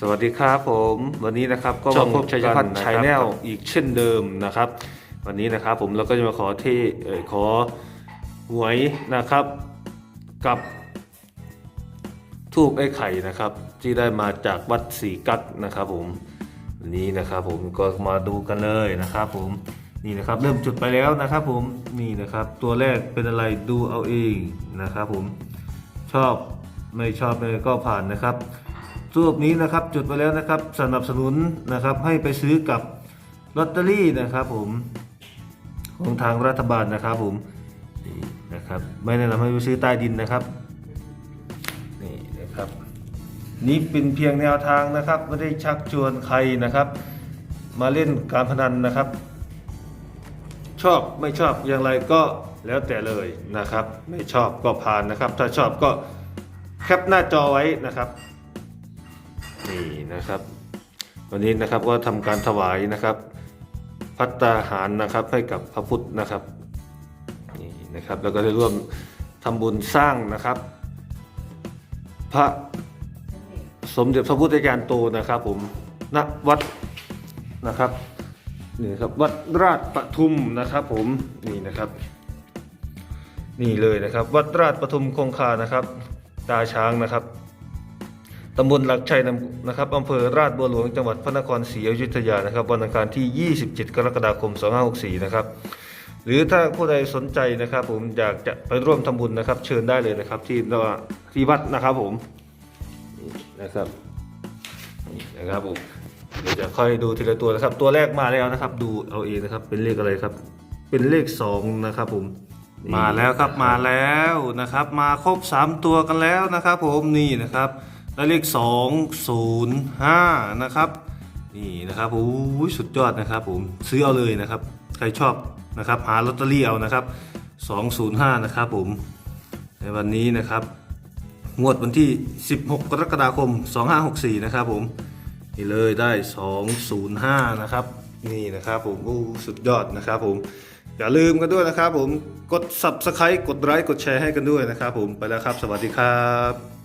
สวัสดีครับผมวันนี้นะครับก็ช่องมาพบชัยพัฒน์กันนะครับชายแนลอีกเช่นเดิมนะครับ วันนี้นะครับผมเราก็จะมาขอที่เอ่อขอหวยนะครับกับทูบไอ้ไข่นะครับ ที่ได้มาจากวัดศรีกักนะครับผมวันนี้นะครับผมก็มาดูกันเลยนะครับผมนี่นะครับเริ่มจุดไปแล้วนะครับผมนี่นะครับตัวแรกเป็นอะไรดูเอาเองนะครับผมชอบไม่ชอบเลยก็ผ่านนะครับ รูปนี้นะครับจุดไปแล้วนะครับสนับสนุนนะครับให้ไปซื้อกับลอตเตอรี่นะครับผมของทางรัฐบาลนะครับผมนี่นะครับไม่แนะนำให้ไปซื้อใต้ดินนะครับนี่นะครับ นี่เป็นเพียงแนวทางนะครับไม่ได้ชักชวนใครนะครับ มาเล่นการพนันนะครับ ชอบไม่ชอบอย่างไรก็แล้วแต่เลยนะครับ ไม่ชอบก็ผ่านนะครับ ถ้าชอบก็แคปหน้าจอไว้นะครับ นี่นะครับ วันนี้นะครับก็ทำการถวายนะครับพัตตาหารนะครับให้กับพระพุทธนะครับนี่นะครับแล้วก็ได้ร่วมทำบุญสร้างนะครับ พระสมเด็จพระพุทธจารย์โตนะครับ ผมณวัดนะครับนี่ครับวัดราชปทุมนะครับ ผมนี่นะครับ นี่เลยนะครับ วัดราชปทุมคงคานะครับ ตาช้างนะครับ ตำบลหลักชัยนะครับอำเภอราชบัวหลวงจังหวัดพระนครศรีอยุธยานะครับวันอังคารที่ 27 กรกฎาคม 2564 นะครับ หรือถ้าผู้ใดสนใจนะครับ ผมอยากจะไปร่วมทำบุญนะครับ เชิญได้เลยนะครับ ที่ที่วัดนะครับผมนะครับนี่นะครับผมเดี๋ยวจะค่อยดูทีละตัวนะครับ ตัวแรกมาแล้วนะครับ ดูเอาเองนะครับ เป็นเลขอะไรครับ เป็นเลขสองนะครับผมมาแล้วครับมาแล้วนะครับ มาครบ 3 ตัวกันแล้วนะครับ ผมนี่นะครับ แล้วเลข 2 0 5 นะครับ นี่นะครับโอ้ยสุดยอดนะครับผมซื้อเอาเลยนะครับ ใครชอบนะครับ หาลอตเตอรี่เอานะครับ 205 นะครับผม ในวันนี้นะครับ งวดวันที่ 16 กรกฎาคม 2564 นะครับผม นี่เลยได้ 205 นะครับ นี่นะครับผมโอ้สุดยอดนะครับผมอย่าลืมกันด้วยนะครับผม กด subscribe กดไลค์ กดแชร์ให้กันด้วยนะครับผม ไปแล้วครับ สวัสดีครับ